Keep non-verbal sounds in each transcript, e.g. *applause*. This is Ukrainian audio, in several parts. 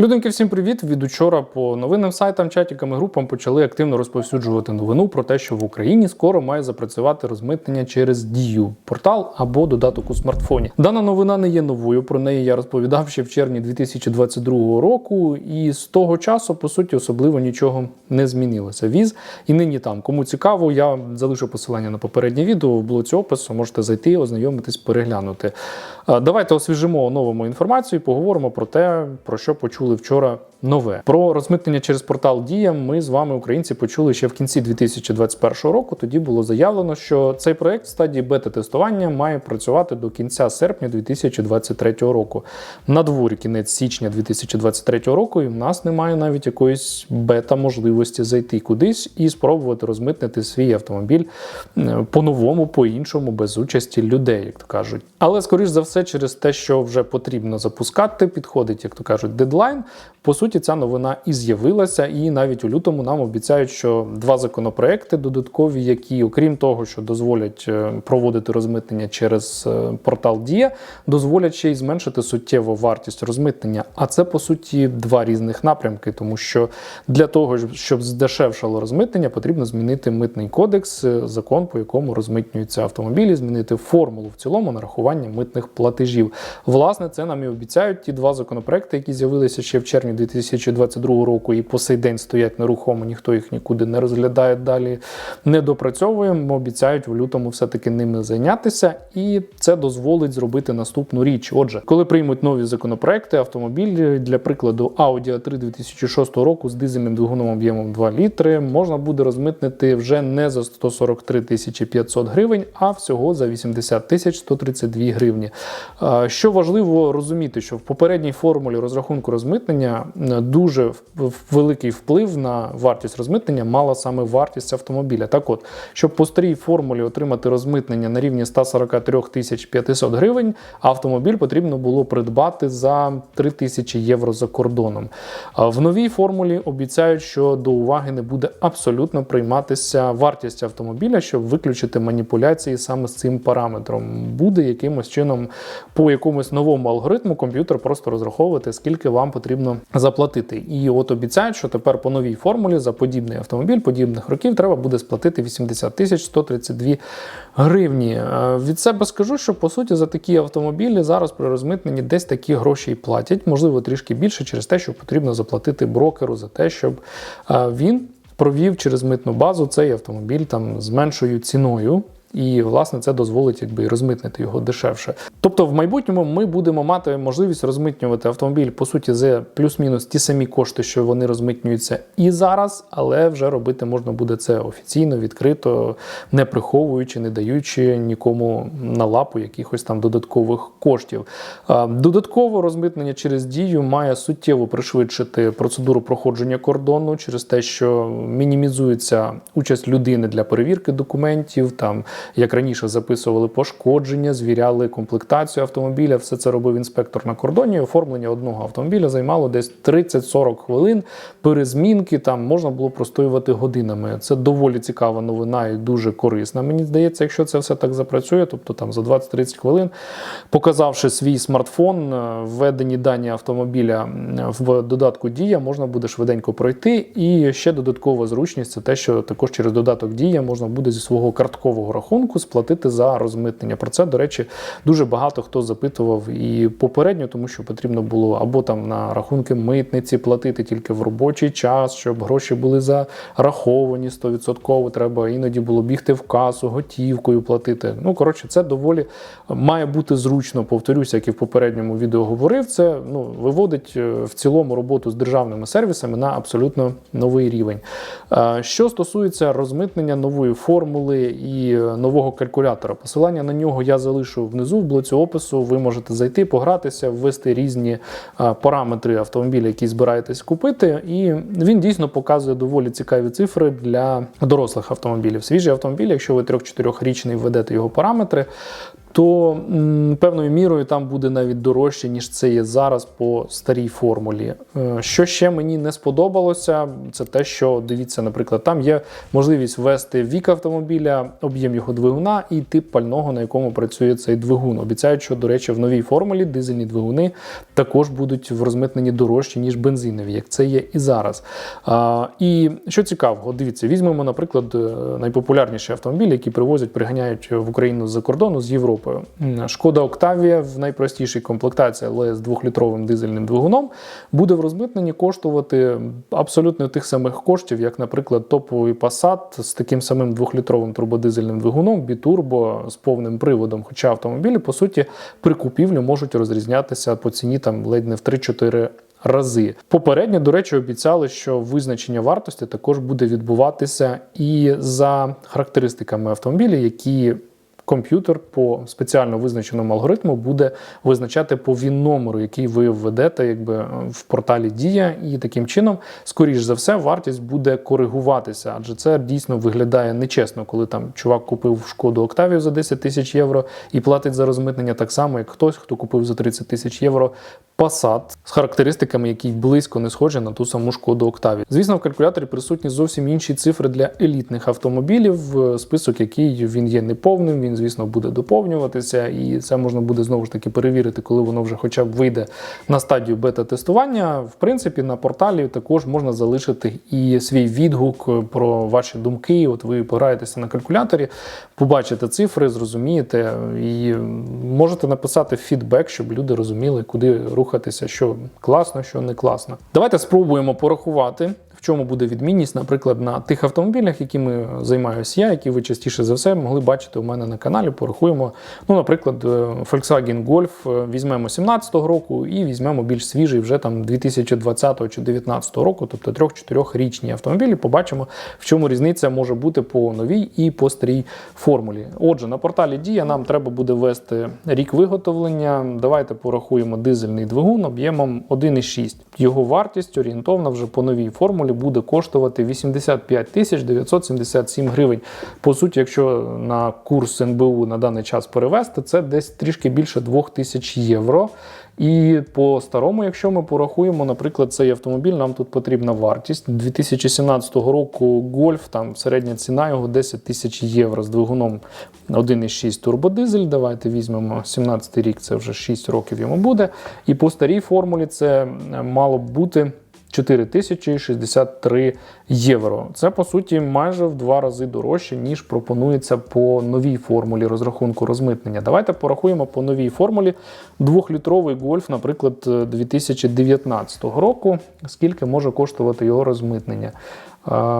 Людинки, всім привіт! Від учора по новинним сайтам, чатікам і групам почали активно розповсюджувати новину про те, що в Україні скоро має запрацювати розмитнення через дію, портал або додаток у смартфоні. Дана новина не є новою. Про неї я розповідав ще в червні 2022 року, і з того часу, по суті, особливо нічого не змінилося. Віз і нині там. Кому цікаво, я залишу посилання на попереднє відео в блоці опису. Можете зайти, ознайомитись, переглянути. Е, Давайте освіжимо оновимо інформацію, поговоримо про те, про що почули вчора нове. Про розмитнення через портал Дія ми з вами, українці, почули ще в кінці 2021 року. Тоді було заявлено, що цей проект в стадії бета-тестування має працювати до кінця серпня 2023 року. На дворі кінець січня 2023 року, і в нас немає навіть якоїсь бета-можливості зайти кудись і спробувати розмитнити свій автомобіль е, по-новому, по-іншому, без участі людей, як то кажуть. Але скоріш за все, через те, що вже потрібно запускати, підходить, як то кажуть, дедлайн. По суті, ця новина і з'явилася, і навіть у лютому нам обіцяють, що два законопроекти додаткові, які, окрім того, що дозволять е, проводити розмитнення через е, портал Дія, дозволять ще й зменшити суттєво вартість розмитнення. А це по суті два різних напрямки, тому що для того, щоб здешевшало розмитнення, потрібно змінити митний кодекс, е, закон, по якому розмитнюються автомобілі, змінити формулу в цілому нарахування митних платежів. Власне, це нам і обіцяють ті два законопроекти, які з'явилися ще в червні 2022 року, і по сей день стоять нерухомо, ніхто їх нікуди не розглядає далі, не допрацьовуємо. Обіцяють в лютому все-таки ними зайнятися, і це дозволить зробити наступну річ. Отже, коли приймуть нові законопроекти, автомобіль для прикладу Audi A3 2006 року з дизельним двигуном об'ємом 2 літри можна буде розмитнити вже не за 143 тисячі 500 гривень, а всього за 80 тисяч 132 гривні. Е, Що важливо розуміти, що в попередній формулі розрахунку розмитнення е, дуже великий вплив на вартість розмитнення мала саме вартість автомобіля. Так от, щоб по старій формулі отримати розмитнення на рівні 143 тисяч 500 гривень, автомобіль потрібно було придбати за 3 тисячі євро за кордоном. В новій формулі обіцяють, що до уваги не буде абсолютно прийматися вартість автомобіля, щоб виключити маніпуляції саме з цим параметром. Буде якимось чином по якомусь новому алгоритму комп'ютер просто розраховувати, скільки вам потрібно заплатити. І от обіцяють, що тепер по новій формулі за подібний автомобіль подібних років треба буде сплатити 80 тисяч 132 гривні. Е, Від себе скажу, що по суті за такі автомобілі зараз при розмитненні десь такі гроші і платять, можливо, трішки більше через те, що потрібно заплатити брокеру за те, щоб е, він провів через митну базу цей автомобіль там з меншою ціною. І власне це дозволить якби розмитнити його дешевше. Тобто, в майбутньому ми будемо мати можливість розмитнювати автомобіль по суті за плюс-мінус ті самі кошти, що вони розмитнюються і зараз, але вже робити можна буде це офіційно, відкрито, не приховуючи, не даючи нікому на лапу якихось там додаткових коштів. Додатково розмитнення через дію має суттєво пришвидшити процедуру проходження кордону через те, що мінімізується участь людини для перевірки документів. Там як раніше записували пошкодження, звіряли комплектацію автомобіля. Все це робив інспектор на кордоні. Оформлення одного автомобіля займало десь 30-40 хвилин. Перезмінки там можна було простоювати годинами. Це доволі цікава новина і дуже корисна. Мені здається, якщо це все так запрацює, тобто там за 20-30 хвилин, показавши свій смартфон, е, введені дані автомобіля в додатку Дія, можна буде швиденько пройти. І ще додаткова зручність це те, що також через додаток Дія можна буде зі свого карткового рахунку сплатити за розмитнення. Про це, до речі, дуже багато хто запитував і попередньо, тому що потрібно було або там на рахунки митниці платити тільки в робочий час, щоб гроші були зараховані 100%. Треба іноді було бігти в касу, готівкою платити. Ну коротше, це доволі має бути зручно. Повторюся, як і в попередньому відео говорив. Це ну виводить е, в цілому роботу з державними сервісами на абсолютно новий рівень. Е, Що стосується розмитнення нової формули і е, нового калькулятора, посилання на нього я залишу внизу в блоці опису. Ви можете зайти, погратися, ввести різні параметри автомобіля, які збираєтесь купити. І він дійсно показує доволі цікаві цифри для дорослих автомобілів. Свіжі автомобілі, якщо ви 3-4 річний введете його параметри, то певною мірою там буде навіть дорожче, ніж це є зараз по старій формулі. Е, Що ще мені не сподобалося, це те, що дивіться, наприклад, там є можливість ввести вік автомобіля, об'єм його двигуна і тип пального, на якому працює цей двигун. Обіцяють, що, до речі, в новій формулі дизельні двигуни також будуть в розмитненні дорожчі, ніж бензинові, як це є і зараз. І що цікаво, от дивіться, візьмемо, наприклад, е, найпопулярніші автомобілі, які привозять, приганяють в Україну з-за кордону з Європи. М, Шкода Октавія в найпростішій комплектації, але з двохлітровим дизельним двигуном, буде в розмитненні коштувати абсолютно тих самих коштів, як, наприклад, топовий Passat з таким самим двохлітровим турбодизельним двигуном, бітурбо з повним приводом. Хоча автомобілі, по суті, при купівлі можуть розрізнятися по ціні там ледь не в 3-4 рази. Попередньо, до речі, обіцяли, що визначення вартості також буде відбуватися і за характеристиками автомобіля, які комп'ютер по спеціально визначеному алгоритму буде визначати по він номеру, який ви введете якби в порталі Дія, і таким чином, скоріш за все, вартість буде коригуватися, адже це дійсно виглядає нечесно, коли там чувак купив шкоду Октавію за 10 тисяч євро і платить за розмитнення так само, як хтось, хто купив за 30 тисяч євро Passat з характеристиками, які близько не схожі на ту саму шкоду Октавію. Звісно, в калькуляторі присутні зовсім інші цифри для елітних автомобілів. Список, який він є неповним, він, звісно, буде доповнюватися, і це можна буде знову ж таки перевірити, коли воно вже хоча б вийде на стадію бета-тестування. В принципі, на порталі також можна залишити і свій відгук про ваші думки. От ви пограєтеся на калькуляторі, побачите цифри, зрозумієте, і можете написати фідбек, щоб люди розуміли, куди рухатися, що класно, що не класно. Давайте спробуємо порахувати. В чому буде відмінність, наприклад, на тих автомобілях, якими займаюся я, які ви частіше за все могли бачити у мене на каналі. Порахуємо. Ну, наприклад, е, Volkswagen Golf е, візьмемо 17-го року і візьмемо більш свіжий вже там 2020 чи 2019 року, тобто 3-4 річні автомобілі. Побачимо, в чому різниця може бути по новій і по старій формулі. Отже, на порталі Дія нам треба буде ввести рік виготовлення. Давайте порахуємо дизельний двигун об'ємом 1,6. Його вартість орієнтовна вже по новій формулі буде коштувати 85 тисяч 977 гривень. По суті, якщо на курс НБУ на даний час перевести, це десь трішки більше 2 тисяч євро. І по старому, якщо ми порахуємо, наприклад, цей автомобіль, нам тут потрібна вартість 2017 року Гольф, там середня ціна його 10 тисяч євро з двигуном 1,6 турбодизель. Давайте візьмемо 17 рік, це вже 6 років йому буде. І по старій формулі це мало б бути 4063 євро. Це по суті майже в два рази дорожче, ніж пропонується по новій формулі розрахунку розмитнення. Давайте порахуємо по новій формулі двохлітровий гольф, наприклад, 2019 року. Скільки може коштувати його розмитнення?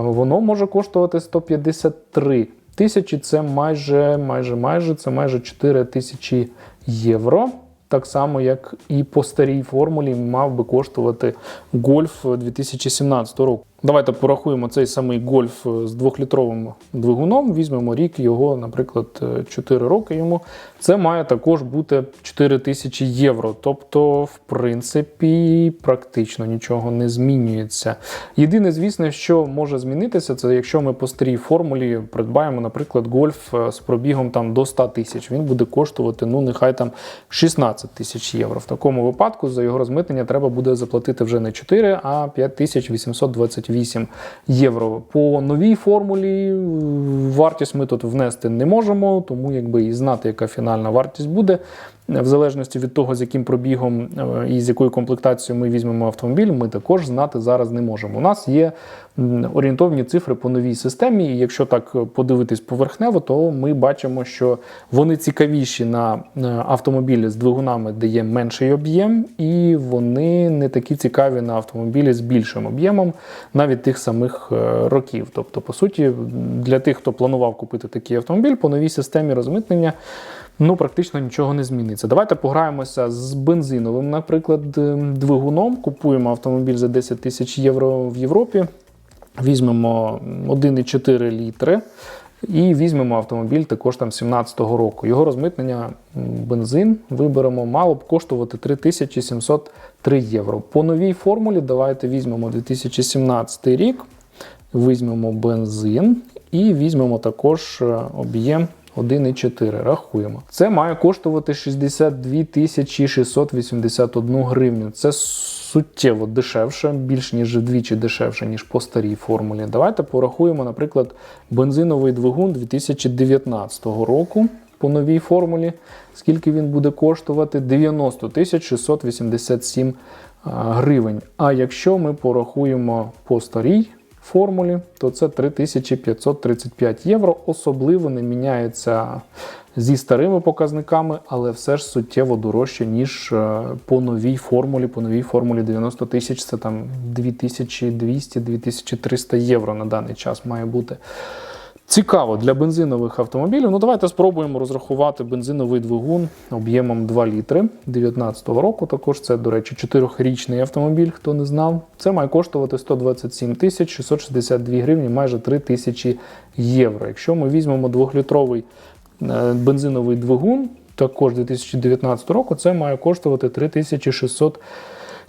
Воно може коштувати 153 тисячі. Це майже, майже, майже, це майже 4 тисячі євро. Так само, як і по старій формулі мав би коштувати гольф 2017 року. Давайте порахуємо цей самий гольф з двохлітровим двигуном. Візьмемо рік його, наприклад, 4 роки йому. Це має також бути 4 тисячі євро. Тобто, в принципі, практично нічого не змінюється. Єдине, звісно, що може змінитися, це якщо ми по старій формулі придбаємо, наприклад, гольф з пробігом там до 100 тисяч. Він буде коштувати, ну нехай там 16 тисяч євро. В такому випадку за його розмитнення треба буде заплатити вже не 4, а 5828 євро. По новій формулі вартість ми тут внести не можемо, тому якби і знати, яка фінальна вартість буде. В залежності від того, з яким пробігом е, і з якою комплектацією ми візьмемо автомобіль, ми також знати зараз не можемо. У нас є орієнтовні цифри по новій системі, і якщо так подивитись поверхнево, то ми бачимо, що вони цікавіші на автомобілі з двигунами, де є менший об'єм, і вони не такі цікаві на автомобілі з більшим об'ємом, навіть тих самих е, років. Тобто, по суті, для тих, хто планував купити такий автомобіль, по новій системі розмитнення. Ну, практично нічого не зміниться. Давайте пограємося з бензиновим, наприклад, двигуном. Купуємо автомобіль за 10 тисяч євро в Європі. Візьмемо 1,4 літри. І візьмемо автомобіль також там 17-го року. Його розмитнення бензин виберемо, мало б коштувати 3703 євро. По новій формулі давайте візьмемо 2017 рік, візьмемо бензин і візьмемо також об'єм 1,4. Рахуємо. Це має коштувати 62 тисячі 681 гривню. Це суттєво дешевше, більш ніж вдвічі дешевше, ніж по старій формулі. Давайте порахуємо, наприклад, бензиновий двигун 2019 року по новій формулі. Скільки він буде коштувати? 90 тисяч 687 а, гривень. А якщо ми порахуємо по старій формулі, то це 3535 євро. Особливо не міняється зі старими показниками, але все ж суттєво дорожче, ніж е, по новій формулі. По новій формулі 90 тисяч це там 2200-2300 євро на даний час має бути. Цікаво для бензинових автомобілів. Ну давайте спробуємо розрахувати бензиновий двигун об'ємом 2 літри 2019 року. Також це, до речі, 4-річний автомобіль, хто не знав. Це має коштувати 127 тисяч 662 гривні, майже 3 тисячі євро. Якщо ми візьмемо 2-літровий е, бензиновий двигун, також 2019 року, це має коштувати 3600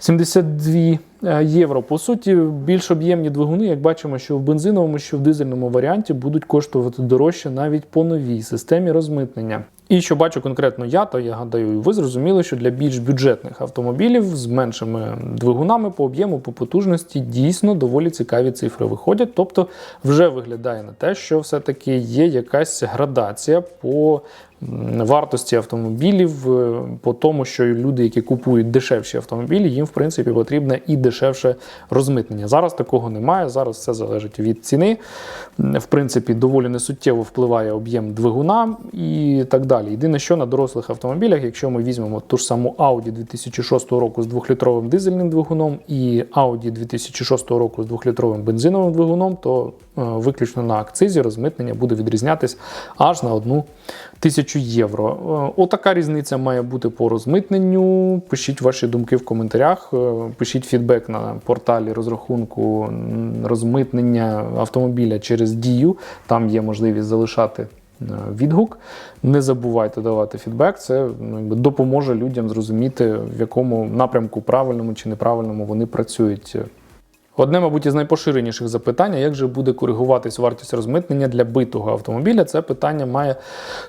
72 е, євро. По суті, більш об'ємні двигуни, як бачимо, що в бензиновому, що в дизельному варіанті будуть коштувати дорожче навіть по новій системі розмитнення. І що бачу конкретно я, то я гадаю, і ви зрозуміли, що для більш бюджетних автомобілів з меншими двигунами по об'єму, по потужності дійсно доволі цікаві цифри виходять. Тобто вже виглядає на те, що все-таки є якась градація по вартості автомобілів, е, по тому, що люди, які купують дешевші автомобілі, їм в принципі потрібне і дешевше розмитнення. Зараз такого немає. Зараз все залежить від ціни. В принципі, доволі несуттєво впливає об'єм двигуна і так далі. Єдине, що на дорослих автомобілях, якщо ми візьмемо ту ж саму Audi 2006 року з двохлітровим дизельним двигуном і Audi 2006 року з двохлітровим бензиновим двигуном, то е, виключно на акцизі розмитнення буде відрізнятись аж на одну тисячу євро. Е, Отака різниця має бути по розмитненню. Пишіть ваші думки в коментарях, е, пишіть фідбек на порталі розрахунку розмитнення автомобіля через дію. Там є можливість залишати відгук. Не забувайте давати фідбек. Це ну, допоможе людям зрозуміти, в якому напрямку правильному чи неправильному вони працюють. Одне, мабуть, із найпоширеніших запитань, як же буде коригуватись вартість розмитнення для битого автомобіля, це питання має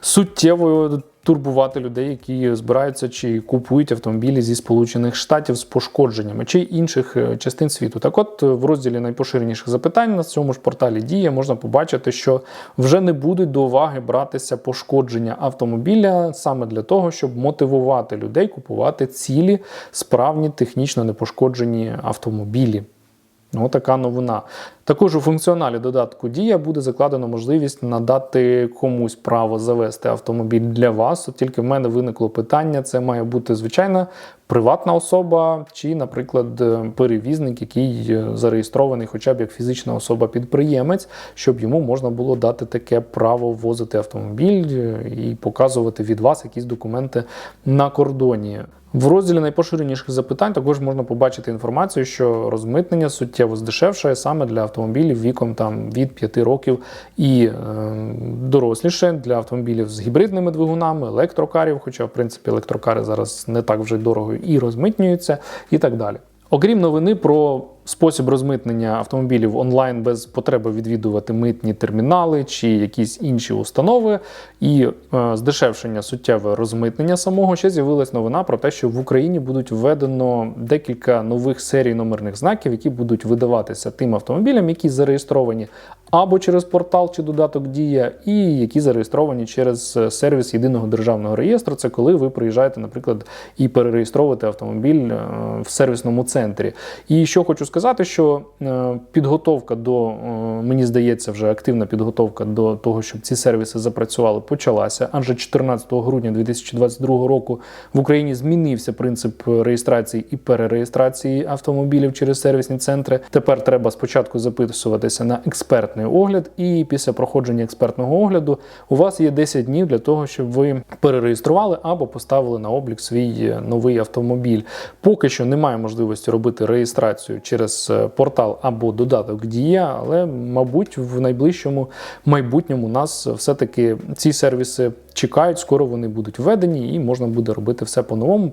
суттєво турбувати людей, які збираються чи купують автомобілі зі Сполучених Штатів з пошкодженнями чи інших е, частин світу. Так от в розділі найпоширеніших запитань на цьому ж порталі Дія можна побачити, що вже не будуть до уваги братися пошкодження автомобіля саме для того, щоб мотивувати людей купувати цілі справні технічно непошкоджені автомобілі. Ну, така новина. Також у функціоналі додатку Дія буде закладено можливість надати комусь право завести автомобіль для вас. От тільки в мене виникло питання: це має бути звичайна приватна особа, чи, наприклад, е, перевізник, який е, зареєстрований, хоча б як фізична особа-підприємець, щоб йому можна було дати таке право ввозити автомобіль е, і показувати від вас якісь документи на кордоні. В розділі найпоширеніших запитань також можна побачити інформацію, що розмитнення суттєво здешевшає саме для автомобілів віком там від 5 років і е, доросліше для автомобілів з гібридними двигунами, електрокарів, хоча в принципі електрокари зараз не так вже дорого і розмитнюються, і так далі. Окрім новини про спосіб розмитнення автомобілів онлайн без потреби відвідувати митні термінали чи якісь інші установи, і е, здешевшення суттєве розмитнення самого, ще з'явилась новина про те, що в Україні будуть введено декілька нових серій номерних знаків, які будуть видаватися тим автомобілям, які зареєстровані або через портал чи додаток Дія, і які зареєстровані через е, сервіс єдиного державного реєстру. Це коли ви приїжджаєте, наприклад, і перереєстровуєте автомобіль е, в сервісному центрі. І що хочу сказати, що е, підготовка до, е, мені здається, вже активна підготовка до того, щоб ці сервіси запрацювали, почалася. Адже 14 грудня 2022 року в Україні змінився принцип реєстрації і перереєстрації автомобілів через сервісні центри. Тепер треба спочатку записуватися на експертний огляд, і після проходження експертного огляду у вас є 10 днів для того, щоб ви перереєстрували або поставили на облік свій новий автомобіль. Поки що немає можливості робити реєстрацію через через е, портал або додаток Дія, але, мабуть, в найближчому майбутньому нас все-таки ці сервіси чекають, скоро вони будуть введені, і можна буде робити все по-новому.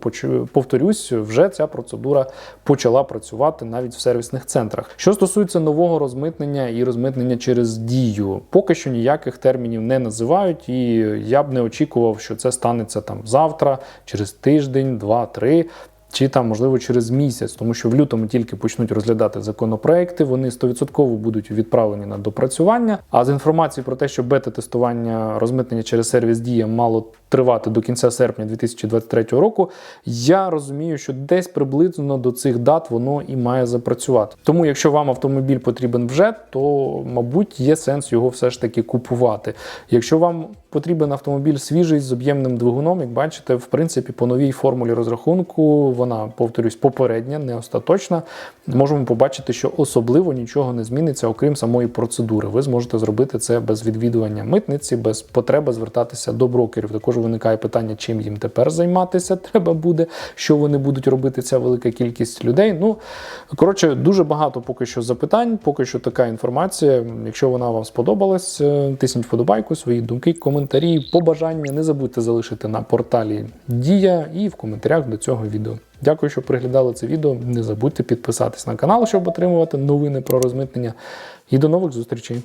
Повторюсь, вже ця процедура почала працювати навіть в сервісних центрах. Що стосується нового розмитнення і розмитнення через дію, поки що ніяких термінів не називають, і я б не очікував, що це станеться там завтра, через тиждень, два, три. Чи там, можливо, через місяць, тому що в лютому тільки почнуть розглядати законопроекти, вони 100% будуть відправлені на допрацювання. А з інформації про те, що бета-тестування розмитнення через сервіс Дія мало тривати до кінця серпня 2023 року, я розумію, що десь приблизно до цих дат воно і має запрацювати. Тому, якщо вам автомобіль потрібен вже, то мабуть є сенс його все ж таки купувати. Якщо вам потрібен автомобіль свіжий з об'ємним двигуном, як бачите, в принципі, по новій формулі розрахунку, вона, повторюсь, попередня, не остаточна. Можемо побачити, що особливо нічого не зміниться, окрім самої процедури. Ви зможете зробити це без відвідування митниці, без потреби звертатися до брокерів. Також виникає питання, чим їм тепер займатися *laughs* треба буде, що вони будуть робити ця велика кількість людей. Ну коротше, дуже багато поки що запитань, поки що така інформація. Якщо вона вам сподобалась, е, тисніть вподобайку, свої думки, коментарі, побажання. Не забудьте залишити на порталі Дія і в коментарях до цього відео. Дякую, що приглядали це відео. Не забудьте підписатись на канал, щоб отримувати новини про розмитнення. І до нових зустрічей.